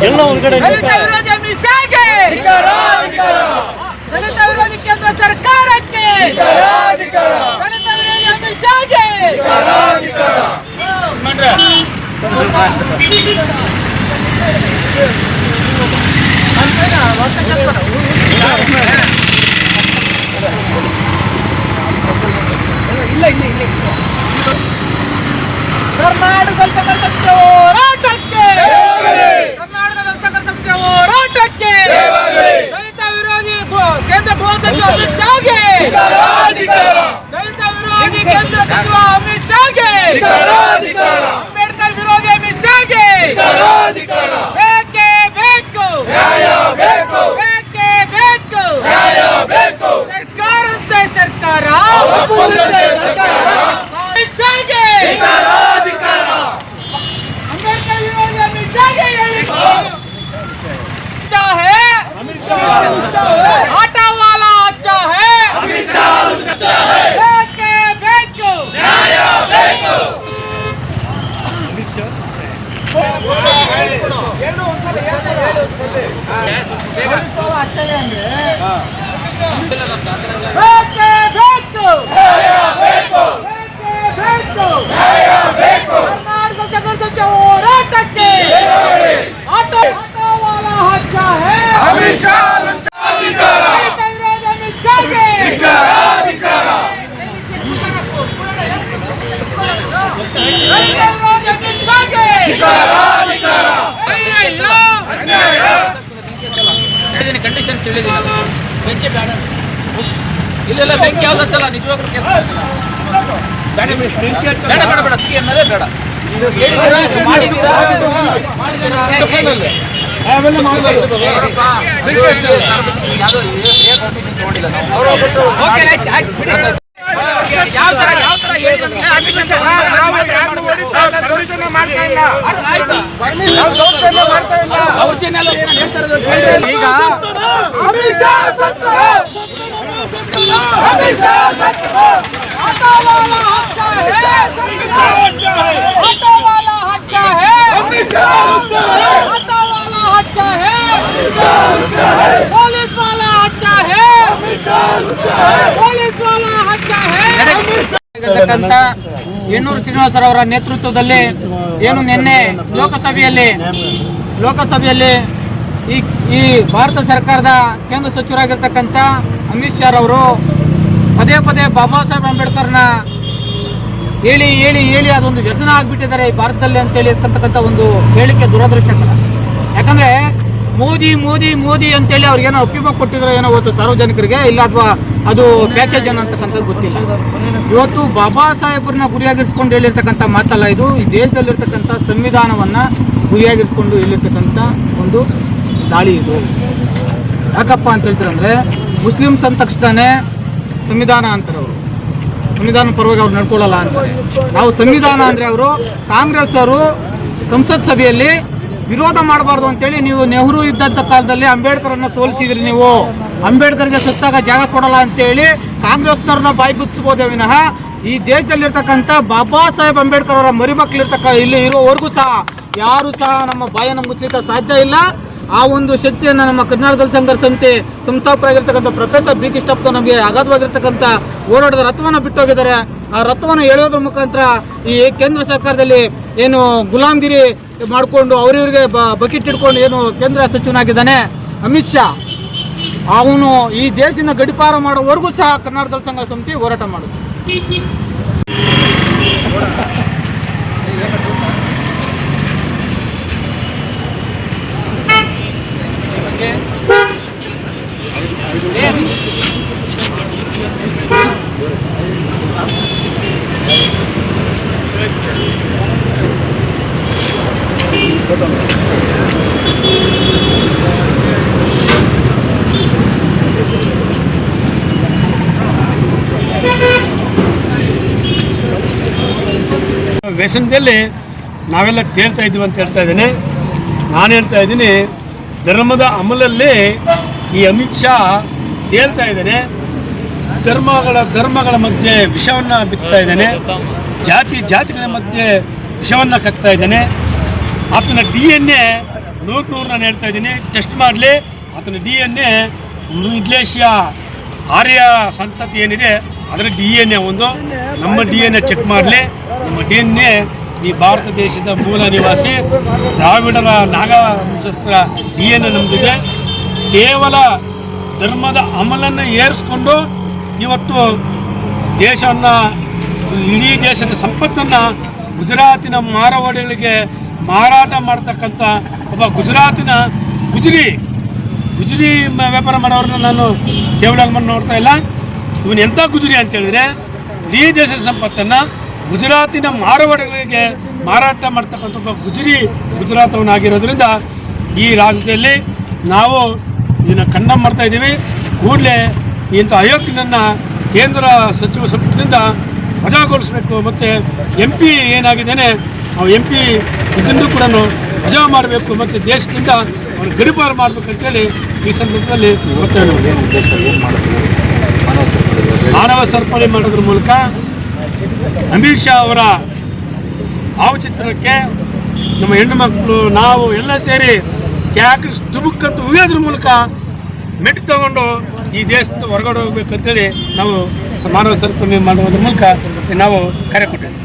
ಎಲ್ಲ ದಲಿತ ವಿರೋಧಿ ದಲಿತ ಕೇಂದ್ರ ಸರ್ಕಾರಕ್ಕೆ! ದಲಿತ ವಿರೋಧಿ ಅಮಿತ್ ಶಾಗೆ ಕರ್ನಾಟಕದಲ್ಲಿ आटा वाला अच्छा है बेके बेको ವಿರೋಧಿ ಅಮಿತ್ ಶಾಗೆ ದಲಿತ ವಿರೋಧಿ ಅಮಿತ್ ಶಾಗೆ ಹೇಳಿದ್ದೀನಿ ಕಂಡೀಷನ್ಸ್ ಹೇಳಿದ್ದೀನಿ ಬೆಂಕಿ ಬೇಡ ಇಲ್ಲೆಲ್ಲ ಬೆಂಕಿ ಯಾವ್ದು ಹಚ್ಚಲ್ಲ ನಿಜವಾಗ್ಲೂ ಕೇಸ್ ಬೇಡ ಬೇಡ ಬೇಡ ಬೇಡ ಅಕ್ಕಿ ಅನ್ನೋದೇ ಬೇಡ ಯಾವ ಥರ ಯಾವ ಹೇಳ್ತಾ ಇರೋದು? ಕೇಳಿ. ಈಗ ಂತ ಹೆಣ್ಣೂರು ಶ್ರೀನಿವಾಸರವರ ನೇತೃತ್ವದಲ್ಲಿ ಏನು ನಿನ್ನೆ ಲೋಕಸಭೆಯಲ್ಲಿ ಲೋಕಸಭೆಯಲ್ಲಿ ಈ ಭಾರತ ಸರ್ಕಾರದ ಕೇಂದ್ರ ಸಚಿವರಾಗಿರ್ತಕ್ಕಂಥ ಅಮಿತ್ ಶಾ ಅವರು ಪದೇ ಪದೇ ಬಾಬಾ ಸಾಹೇಬ್ ಅಂಬೇಡ್ಕರ್ನ ಹೇಳಿ ಹೇಳಿ ಹೇಳಿ ಅದೊಂದು ವ್ಯಸನ ಆಗಿಬಿಟ್ಟಿದ್ದಾರೆ ಈ ಭಾರತದಲ್ಲಿ ಅಂತೇಳಿ ಇರ್ತಕ್ಕಂಥ ಒಂದು ಹೇಳಿಕೆ ದುರದೃಷ್ಟಕರ. ಯಾಕಂದ್ರೆ ಮೋದಿ ಮೋದಿ ಮೋದಿ ಅಂತೇಳಿ ಅವ್ರಿಗೇನೋ ಅಪ್ಪಿಮ ಕೊಟ್ಟಿದ್ರೆ ಏನೋ ಇವತ್ತು ಸಾರ್ವಜನಿಕರಿಗೆ, ಇಲ್ಲ ಅಥವಾ ಅದು ಪ್ಯಾಕೇಜ್ ಅನ್ನೋ ಅಂತಕ್ಕಂಥದ್ದು ಗೊತ್ತಿಲ್ಲ. ಇವತ್ತು ಬಾಬಾ ಸಾಹೇಬ್ರನ್ನ ಗುರಿಯಾಗಿರಿಸ್ಕೊಂಡು ಹೇಳಿರ್ತಕ್ಕಂಥ ಮಾತಲ್ಲ ಇದು. ಈ ದೇಶದಲ್ಲಿರ್ತಕ್ಕಂಥ ಸಂವಿಧಾನವನ್ನ ಗುರಿಯಾಗಿರಿಸ್ಕೊಂಡು ಹೇಳಿರ್ತಕ್ಕಂಥ ಒಂದು ದಾಳಿ ಇದು. ಯಾಕಪ್ಪ ಅಂತ ಹೇಳ್ತಾರಂದ್ರೆ ಮುಸ್ಲಿಮ್ಸ್ ಅಂದ ತಕ್ಷಣನೇ ಸಂವಿಧಾನ ಅಂತಾರೆ ಅವರು. ಸಂವಿಧಾನ ಪರವಾಗಿ ಅವ್ರು ನಡ್ಕೊಳ್ಳಲ್ಲ ಅಂತಾರೆ. ನಾವು ಸಂವಿಧಾನ ಅಂದರೆ ಅವರು ಕಾಂಗ್ರೆಸ್ ಅವರು ಸಂಸತ್ ಸಭೆಯಲ್ಲಿ ವಿರೋಧ ಮಾಡಬಾರ್ದು ಅಂತೇಳಿ ನೀವು ನೆಹರು ಇದ್ದಂಥ ಕಾಲದಲ್ಲಿ ಅಂಬೇಡ್ಕರನ್ನು ಸೋಲಿಸಿದ್ರಿ ನೀವು. ಅಂಬೇಡ್ಕರ್ಗೆ ಸುತ್ತಾಗ ಜಾಗ ಕೊಡಲ್ಲ ಅಂತೇಳಿ ಕಾಂಗ್ರೆಸ್ನವ್ರನ್ನ ಬಾಯಿ ಬುಚ್ಚಿಸ್ಬೋದೇ ವಿನಃ ಈ ದೇಶದಲ್ಲಿರ್ತಕ್ಕಂಥ ಬಾಬಾ ಸಾಹೇಬ್ ಅಂಬೇಡ್ಕರ್ ಅವರ ಮರಿಮಕ್ಳಿರ್ತಕ್ಕ ಇಲ್ಲಿ ಇರೋವರೆಗೂ ಸಹ ಯಾರು ಸಹ ನಮ್ಮ ಬಾಯನ್ನು ಮುಚ್ಚಲಿಕ್ಕೆ ಸಾಧ್ಯ ಇಲ್ಲ. ಆ ಒಂದು ಶಕ್ತಿಯನ್ನು ನಮ್ಮ ಕರ್ನಾಟಕದಲ್ಲಿ ಸಂಘರ್ಷ ಸಮಿತಿ ಸಂಸ್ಥಾಪಕರಾಗಿರ್ತಕ್ಕಂಥ ಪ್ರೊಫೆಸರ್ ಬಿ ಕೃಷ್ಣಪ್ಪ ನಮಗೆ ಅಗಾಧವಾಗಿರ್ತಕ್ಕಂಥ ಓಡಾಟದ ರಥವನ್ನು ಬಿಟ್ಟೋಗಿದ್ದಾರೆ. ಆ ರಥವನ್ನು ಎಳೆಯೋದ್ರ ಮುಖಾಂತರ ಈ ಕೇಂದ್ರ ಸರ್ಕಾರದಲ್ಲಿ ಏನು ಗುಲಾಮ್ಗಿರಿ ಮಾಡಿಕೊಂಡು ಅವ್ರಿವ್ರಿಗೆ ಬಕೆಟ್ ಇಟ್ಕೊಂಡು ಏನು ಕೇಂದ್ರ ಸಚಿವನಾಗಿದ್ದಾನೆ ಅಮಿತ್ ಶಾ. ಅವನು ಈ ದೇಶದಿಂದ ಗಡಿಪಾರ ಮಾಡೋವರೆಗೂ ಸಹ ಕರ್ನಾಟಕದಲ್ಲಿ ಸಂಘರ್ಷ ಸಮಿತಿ ಹೋರಾಟ ಮಾಡುತ್ತೆ. ವ್ಯಸನದಲ್ಲಿ ನಾವೆಲ್ಲ ತೇಳ್ತಾ ಇದ್ದೀವಿ ಅಂತ ಹೇಳ್ತಾ ಇದ್ದೀನಿ. ನಾನು ಹೇಳ್ತಾ ಇದ್ದೀನಿ, ಧರ್ಮದ ಅಮಲಲ್ಲಿ ಈ ಅಮಿತ್ ಶಾ ತೇಳ್ತಾ ಇದ್ದಾನೆ. ಧರ್ಮಗಳ ಧರ್ಮಗಳ ಮಧ್ಯೆ ವಿಷವನ್ನು ಬಿತ್ತಾ ಇದ್ದಾನೆ. ಜಾತಿ, ಜಾತಿಗಳ ಮಧ್ಯೆ ವಿಷವನ್ನು ಕಕ್ತಾ ಇದ್ದಾನೆ. ಆತನ ಡಿ ಎನ್ ಎ ನೂರು ನೂರು ನಾನು ಹೇಳ್ತಾ ಇದ್ದೀನಿ. ಟೆಸ್ಟ್ ಮಾಡಲಿ. ಆತನ ಡಿ ಎನ್ ಎ ಆರ್ಯ ಸಂತತಿ ಏನಿದೆ ಅದರ ಡಿ ಎನ್ ಎ ಒಂದು. ನಮ್ಮ ಡಿ ಎನ್ ಎ ಚೆಕ್ ಮಾಡಲಿ. ನಮ್ಮ ಡಿ ಎನ್ ಎ ಈ ಭಾರತ ದೇಶದ ಮೂಲ ನಿವಾಸಿ, ದ್ರಾವಿಡರ ನಾಗ ವಂಶಸ್ಥರ ಡಿ ಎನ್ ಎ ನಮ್ಮದಿದೆ ಕೇವಲ ಧರ್ಮದ ಅಮಲನ್ನು ಏರಿಸ್ಕೊಂಡು ಇವತ್ತು ದೇಶವನ್ನು, ಇಡೀ ದೇಶದ ಸಂಪತ್ತನ್ನು ಗುಜರಾತಿನ ಮಾರವಾಡಿಗಳಿಗೆ ಮಾರಾಟ ಮಾಡ್ತಕ್ಕಂಥ ಒಬ್ಬ ಗುಜರಾತಿನ ಗುಜರಿ ಗುಜರಿ ವ್ಯಾಪಾರ ಮಾಡೋರನ್ನ ನಾನು ಕೇವಲ ನೋಡ್ತಾ ಇಲ್ಲ. ಇವನು ಎಂಥ ಗುಜರಿ ಅಂತ ಹೇಳಿದ್ರೆ, ಇಡೀ ದೇಶದ ಸಂಪತ್ತನ್ನು ಗುಜರಾತಿನ ಮಾರವಾಡಗಳಿಗೆ ಮಾರಾಟ ಮಾಡ್ತಕ್ಕಂಥ ಒಬ್ಬ ಗುಜರಿ ಗುಜರಾತವನಾಗಿರೋದ್ರಿಂದ ಈ ರಾಜ್ಯದಲ್ಲಿ ನಾವು ಇದನ್ನು ಕನ್ನ ಮಾಡ್ತಾ ಇದ್ದೀವಿ. ಕೂಡಲೇ ಇಂಥ ಅಯೋಗ್ಯನನ್ನು ಕೇಂದ್ರ ಸಚಿವ ಸಂಪುಟದಿಂದ ವಜಾಗೊಳಿಸ್ಬೇಕು ಮತ್ತು ಎಂ ಪಿ ಏನಾಗಿದ್ದೇನೆ ಆ ಎಂ ಪಿ ಇದನ್ನು ಕೂಡ ವಜಾ ಮಾಡಬೇಕು. ಮತ್ತು ದೇಶದಿಂದ ಅವ್ರು ಗಡಿಪಾರು ಮಾಡಬೇಕಂತೇಳಿ ಈ ಸಂದರ್ಭದಲ್ಲಿ ಮಾಡಿದೆ. ಮಾನವ ಸರಪಳಿ ಮಾಡೋದ್ರ ಮೂಲಕ ಅಮಿತ್ ಶಾ ಅವರ ಭಾವಚಿತ್ರಕ್ಕೆ ನಮ್ಮ ಹೆಣ್ಣು ಮಕ್ಕಳು, ನಾವು ಎಲ್ಲ ಸೇರಿ ಕ್ಯಾಕ್ರಿಸ್ ದುಬುಕ್ಕಂತ ಉಗಿಯೋದ್ರ ಮೂಲಕ ಮೆಟ್ಟು ತಗೊಂಡು ಈ ದೇಶದ ಹೊರಗಡೆ ಹೋಗ್ಬೇಕಂತೇಳಿ ನಾವು ಮಾನವ ಸರಪಳಿ ಮಾಡುವುದ್ರ ಮೂಲಕ ನಾವು ಕರೆ ಕೊಟ್ಟಿದ್ದೀವಿ.